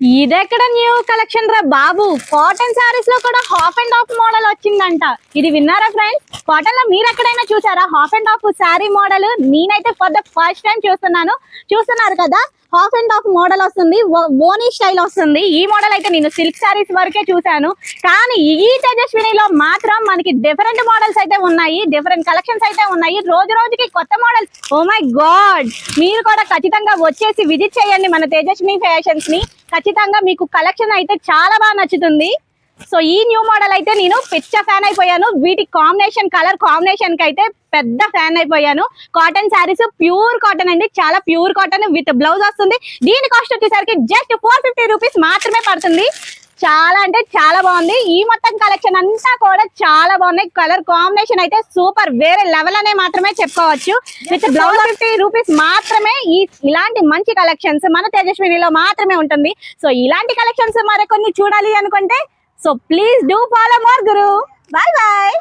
ఇదెక్కడ new collection రా బాబు? Cotton శారీస్లో కూడా హాఫ్ అండ్ హాఫ్ మోడల్ వచ్చిందంట. ఇది విన్నారా ఫ్రెండ్స్ కాటన్లో మీరు ఎక్కడైనా చూసారా? Half and half saree model నేనైతే ఫర్ ద ఫస్ట్ టైం చూస్తున్నాను. చూస్తున్నారు కదా? హాఫ్ అండ్ హాఫ్ మోడల్ వస్తుంది. బోనీ స్టైల్ వస్తుంది. ఈ మోడల్ అయితే నేను సిల్క్ శారీస్ వరకే చూశాను. కానీ ఈ తేజస్వినిలో మాత్రం మనకి డిఫరెంట్ మోడల్స్ అయితే ఉన్నాయి. డిఫరెంట్ కలెక్షన్స్ అయితే ఉన్నాయి. రోజు రోజుకి కొత్త మోడల్స్ ఓ మై గాడ్ మీరు కూడా ఖచ్చితంగా వచ్చేసి విజిట్ చేయండి మన తేజస్విని ఫ్యాషన్స్ని. ఖచ్చితంగా మీకు కలెక్షన్ అయితే చాలా బాగా నచ్చుతుంది. సో ఈ న్యూ మోడల్ అయితే నేను పిచ్చ ఫ్యాన్ అయిపోయాను. వీటి కాంబినేషన్ కలర్ కాంబినేషన్కి అయితే పెద్ద ఫ్యాన్ అయిపోయాను. కాటన్ శారీస్ ప్యూర్ కాటన్ అండి. చాలా ప్యూర్ కాటన్ విత్ బ్లౌజ్ వస్తుంది. దీని కాస్ట్ వచ్చేసరికి జస్ట్ ఫోర్ ఫిఫ్టీ రూపీస్ మాత్రమే పడుతుంది. చాలా అంటే చాలా బాగుంది. ఈ మొత్తం కలెక్షన్ అంతా కూడా చాలా బాగున్నాయి. కలర్ కాంబినేషన్ అయితే సూపర్ వేరే లెవెల్ అనే మాత్రమే చెప్పుకోవచ్చు. విత్ బ్లౌజ్ ఫిఫ్టీ రూపీస్ మాత్రమే ఈ ఇలాంటి మంచి కలెక్షన్స్ మన తేజస్వినిలో మాత్రమే ఉంటుంది. సో ఇలాంటి కలెక్షన్స్ మరికొన్ని చూడాలి అనుకుంటే so please do follow more Guru bye bye